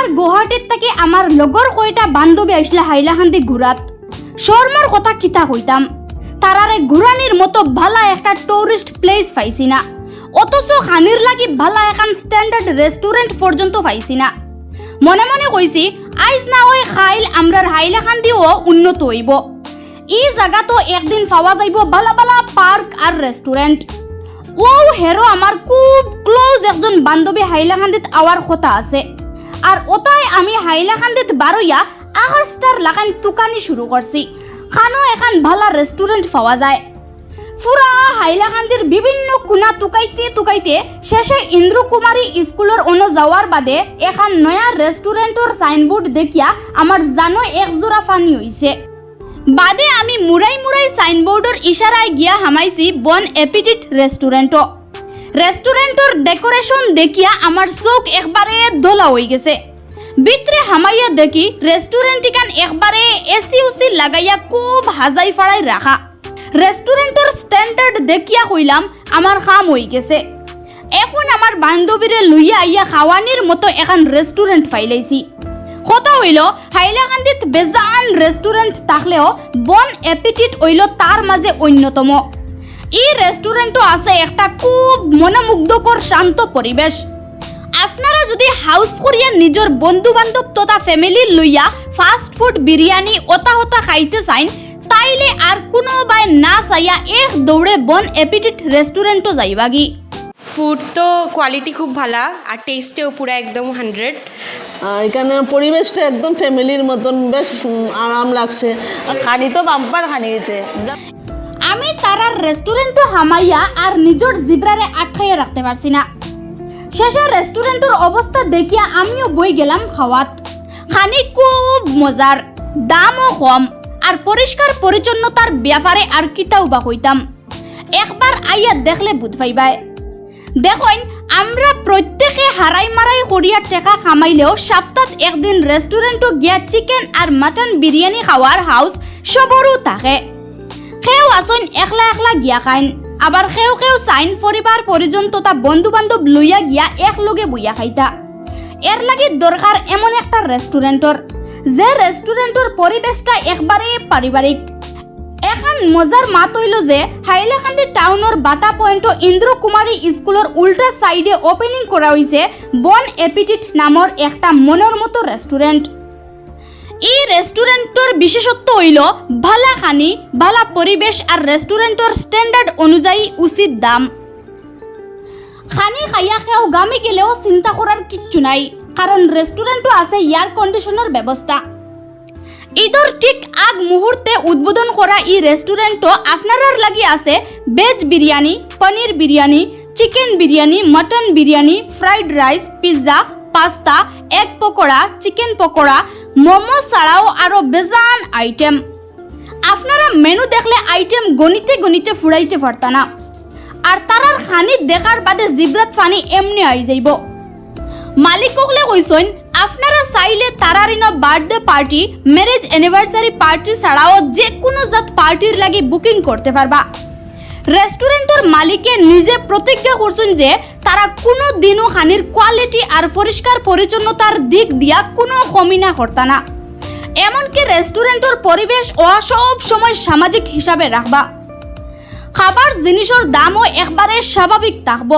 একবার গুৱাহাটীত থাকি আমার লগর কয়টা বান্ধবী আসলে হাইলাকান্দি ঘুরাত শর্মার কথা কিতা কইতাম। তারারে ঘুরানির মতো ভালা একটা টুরিস্ট প্লেস পাইছি না অথচ খানির লাগি ভালা এখন স্ট্যান্ডার্ড রেস্টুরেন্ট পর্যন্ত পাইছি না মনে মনে কইছি আইজ না ওই খাইল আমরার হাইলাকান্দিও উন্নত হইব। ই জায়গা তো একদিন পাওয়া যাইব ভালা ভালা পার্ক আর রেস্টুরেন্ট ও হেরো আমার খুব ক্লোজ একজন বান্ধবী হাইলাকান্দিত আওয়ার কথা আছে। আর ওটাই আমি হাইলাকান্দিত বারইয়া আকাশটার লাগান তুকানি শুরু করছি। খানো এখন ভালা রেস্টুরেন্ট পাওয়া যায়। পুরা হাইলাকান্দির বিভিন্ন কোনা তুকাইতে তুকাইতে শেষে ইন্দ্রকুমারী স্কুলের অন্য যাওয়ার বাদে এখন নয়া রেস্টুরেন্টর সাইনবোর্ড দেখিয়া আমার জানো একজোড়া ফানি হইছে বাদে আমি মুরাই মুরাই সাইনবোর্ডের ইশারায় গিয়া হামাইছি বন এপিটিট রেস্টুরেন্টও রেস্টুরেন্টর ডেকোরেশন দেখিয়া আমার চোখ একবারে দোলা হয়ে গেছে। ভিতরে হামাইয়া দেখি রেস্টুরেন্ট ইকান একবারে এসি উসি লাগাইয়া খুব হাজাই ফাড়াই রাখা রেস্টুরেন্টর স্ট্যান্ডার্ড দেখিয়া কইলাম আমার কাম হয়ে গেছে। এখন আমার বান্ধবীরে লইয়া আইয়া খাওয়ানির মতো এখন রেস্টুরেন্ট ফাইলাইছি কথা হইল হাইলাকান্দিত বেজান রেস্টুরেন্ট থাকলেও বন অ্যাপিটিট হইল তার মাঝে অন্যতম। এই রেস্টুরেন্টও আছে একটা খুব মনোমুগ্ধকর শান্ত পরিবেশ। আপনারা যদি হাউস করিয়া নিজের বন্ধু বান্ধব তথা ফ্যামিলি লইয়া ফাস্ট ফুড বিরিয়ানি ওতা হতা খাইতে চাইন তাইলে আর কোনো বাই না চাইয়া এক দৌড়ে বন অ্যাপিটিট রেস্টুরেন্টও যাইবাগি। ফুড তো কোয়ালিটি খুব ভালো আর টেস্টেও পুরো একদম হান্ড্রেড এখানে পরিবেশটা একদম ফ্যামিলির মতন বেশ আরাম লাগছে। খানি তো বাম্পার খানি গেছে তারার রেস্টুরেন্টও হামাইয়া আর নিজের জিব্রারে আটকাইয়া রাখতে পারছি না। শেষে রেস্টুরেন্টের অবস্থা দেখিয়া আমিও বই গেলাম খাওয়াত খানি খুব মজার দামও কম আর পরিষ্কার পরিচ্ছন্নতার ব্যাপারে আর কিতাও বা হইতাম একবার আইয়া দেখলে বুধ পাইবাই দেখুন, আমরা প্রত্যেকে হারাই মারাই করিয়া টেকা কামাইলেও সপ্তাহ একদিন রেস্টুরেন্টও গিয়া চিকেন আর মাটন বিরিয়ানি খাওয়ার হাউস সবরও থাকে। সেও আসন, একলা একলা গিয়া খাইন। আবার সেও সেও চাইন, পরিবার পরিজন তথা বন্ধু বান্ধব লইয়া গিয়া একলগে বইয়া খাইতা। এর লাগি দরকার এমন একটা রেস্টুরেন্টর যে রেস্টুরেন্টর পরিবেশটা একবারে পারিবারিক এখন মজার মাত হইল যে, হাইলাকান্দি টাউনের বাটা পয়েন্ট ইন্দ্রকুমারী স্কুলের উল্টা সাইডে ওপেনিং করা হয়েছে বন এপিটিট নামৰ একটা মনের মতো রেস্টুরেন্ট এই রেস্টুরেন্টর বিশেষত্ব হইল ভালা খানি ভালা পরিবেশ আর রেস্টুরেন্টর স্ট্যান্ডার্ড অনুযায়ী উচিত দাম। খানি খাইয়া খেয়েও গামে গেলেও চিন্তা করার কিচ্ছু নাই কারণ রেস্টুরেন্টও আছে এয়ার কন্ডিশনের ব্যবস্থা ঈদর ঠিক আগ মুহূর্তে উদ্বোধন করা এই রেস্টুরেন্টও আপনারার লাগি আছে veg biryani paneer biryani chicken biryani mutton biryani fried rice pizza pasta egg pakora, chicken pakora momo ছাড়াও আরও বেজান আইটেম আপনারা মেনু দেখলে আইটেম গণিতে গণিতে ফুরাইতে পারতা না। আর তারার খানি দেখার বাদে জিব্রাত ফানি এমনি আই যাইব। মালিক কহলে কইসইন আপনারা চাইলে তারারিন birthday party marriage anniversary party ছাড়াও যে কোনো জাত পার্টির লাগি বুকিং করতে পারবা। রেস্টুরেন্টের মালিকে নিজে প্রতিজ্ঞা করছেন যে তারা কোনো দিনও খানির কোয়ালিটি আর পরিষ্কার পরিচ্ছন্নতার দিক দিয়া কোনো কমি না করতা না। এমনকি রেস্টুরেন্টের পরিবেশ ও সব সময় সামাজিক হিসাবে রাখবা। খাবার জিনিসের দামও একবারে স্বাভাবিক থাকব।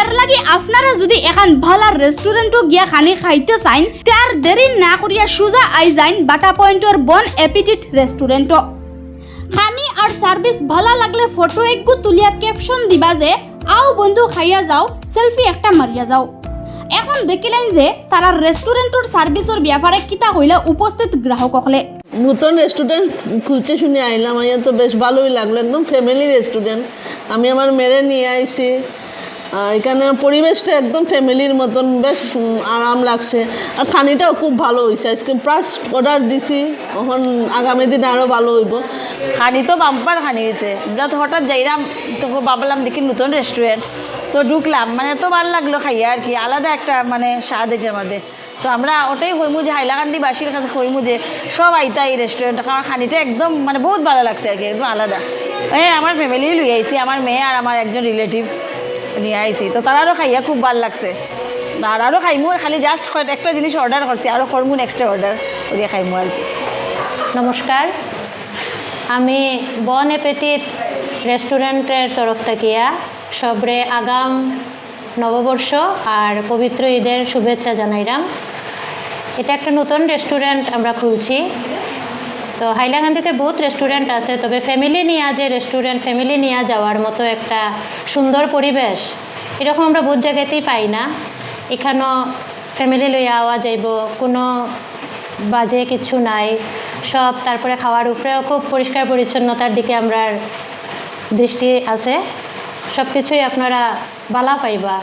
এর লাগি আপনারা যদি এখন ভালা রেস্টুরেন্টও গিয়া খানি খাইতে চাইন, তার দেরি না করিয়া সোজা আই যাইন বাটা পয়েন্টর বন এপিটিট রেস্টুরেন্টও। খানি আর সার্ভিস ভালা লাগলে ফটো একগু তুলিয়া ক্যাপশন দিবা যে, আও বন্ধু, খাইয়া যাও সেলফি একটা মারিয়া যাও। এখন দেখিলেন যে, তারা রেস্টুরেন্টর সার্ভিসের ব্যাপারে কিতা হইলে উপস্থিত গ্রাহক হলে নতুন রেস্টুরেন্ট খুলছে শুনে আইলাম আইয়া তো বেশ ভালোই লাগল। একদম ফ্যামিলি রেস্টুরেন্ট আমি আমার মেরে নিয়ে আইছি। এখানে পরিবেশটা একদম ফ্যামিলির মতন, বেশ আরাম লাগছে। আর খানিটাও খুব ভালো হয়েছে আজকে প্লাস অর্ডার দিছি, এখন আগামী দিন আরও ভালো হইব। খানি তো বাম্পার খানি গেছে যত হঠাৎ যাইলাম তো ভাবলাম দেখি নতুন রেস্টুরেন্ট তো ঢুকলাম মানে তো ভালো লাগল খাইয়া আর কি। আলাদা একটা মানে স্বাদ এটার মধ্যে। তো আমরা ওটাই হইমু যে হাইলাকান্দি বাসীর কাছে হইমু যে সব আইতা এই রেস্টুরেন্ট খাওয়া খানিটা একদম মানে বহুত ভালো লাগছে আর কি, একদম আলাদা। এই আমার ফ্যামিলি লই আইছি, আমার মেয়ে আর আমার একজন রিলেটিভ নিয়ে আইছি তো তারারও খাইয়া খুব ভালো লাগছে। আর আরও খাইমু খালি জাস্ট একটা জিনিস অর্ডার করছি আরও করমু নেক্সট অর্ডার করিয়া খাইমু আর কি নমস্কার আমি বন এপেটিত রেস্টুরেন্টের তরফ থাকিয়া সবরে আগাম নববর্ষ আর পবিত্র ঈদের শুভেচ্ছা জানাইলাম এটা একটা নতুন রেস্টুরেন্ট আমরা খুলছি। তো হাইলাকান্দিতে বহুত রেস্টুরেন্ট আছে, তবে ফ্যামিলি নিয়ে যে রেস্টুরেন্ট ফ্যামিলি নিয়ে যাওয়ার মতো একটা সুন্দর পরিবেশ, এরকম আমরা বহুত জায়গাতেই পাই না। এখানেও ফ্যামিলি লইয়া আওয়া যাইব, কোনো বাজে কিছু নাই। সব তারপরে খাওয়ার উপরেও খুব পরিষ্কার পরিচ্ছন্নতার দিকে আমরা দৃষ্টি আছে। সব কিছুই আপনারা বালা পাইবা।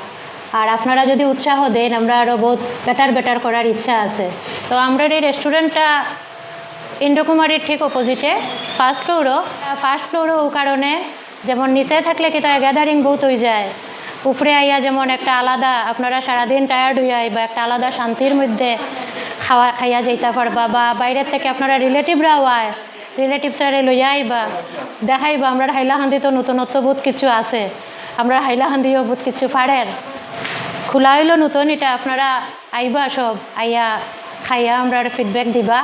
আর আপনারা যদি উৎসাহ দেন, আমরা আরও বহুত বেটার বেটার করার ইচ্ছা আছে। তো আমরা এই রেস্টুরেন্টটা ইন্দ্রকুমারীর ঠিক অপোজিটে ফার্স্ট ফ্লোরও ফার্স্ট ফ্লোরও ও কারণে যেমন নিচে থাকলে কি তার গ্যাদারিং বহুত হয়ে যায়। উপরে আইয়া যেমন একটা আলাদা, আপনারা সারাদিন টায়ার্ড হইয়া বা একটা আলাদা শান্তির মধ্যে খাওয়া, খাইয়া যাইতে পারবা বা বাইরের থেকে আপনারা রিলেটিভরাও আয় রিলেটিভসরা লইয়া আইবা, দেখাইবা, আমরা হাইলাহান্দি তো নতুনত্ব বহুত কিছু আছে, আমরা হাইলাহান্দিও বহুত কিছু পারেন খোলা হইল নতুন, এটা আপনারা আইবা সব, আইয়া খাইয়া আমরা ফিডব্যাক দিবা।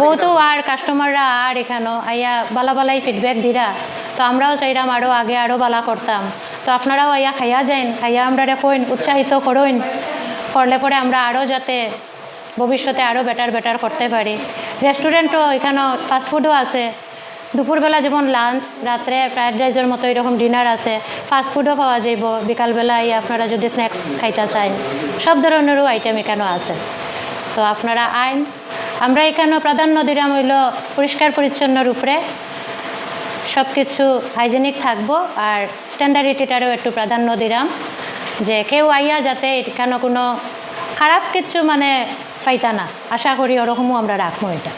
বহুতো আর কাস্টমাররা আর এখানো আইয়া বালা বালাই ফিডব্যাক দিরা। তো আমরাও চাইরাম আরও আগে আরও বালা করতাম। তো আপনারাও আইয়া খাইয়া যাইন, খাইয়া আমরা কইন, উৎসাহিত করইন করলে পরে আমরা আরও যাতে ভবিষ্যতে আরও বেটার বেটার করতে পারি। রেস্টুরেন্টও এখানেও ফাস্টফুডও আছে। দুপুরবেলা যেমন লাঞ্চ রাত্রে ফ্রায়েড রাইসের মতো এরকম ডিনার আছে। ফাস্টফুডও পাওয়া যাইব। বিকালবেলায় আপনারা যদি স্ন্যাক্স খাইতে চান। সব ধরনেরও আইটেম এখানেও আছে। তো আপনারা আইন, আমরা এখানেও প্রাধান্য দিলাম হইল পরিষ্কার পরিচ্ছন্নর উপরে সব কিছু হাইজেনিক থাকব আর স্ট্যান্ডার্ডিটিটারও একটু প্রাধান্য দিলাম যে কেউ আইয়া যাতে এখানে কোনো খারাপ কিছু মানে পাইতা না। আশা করি ওরকমও আমরা রাখব এটা।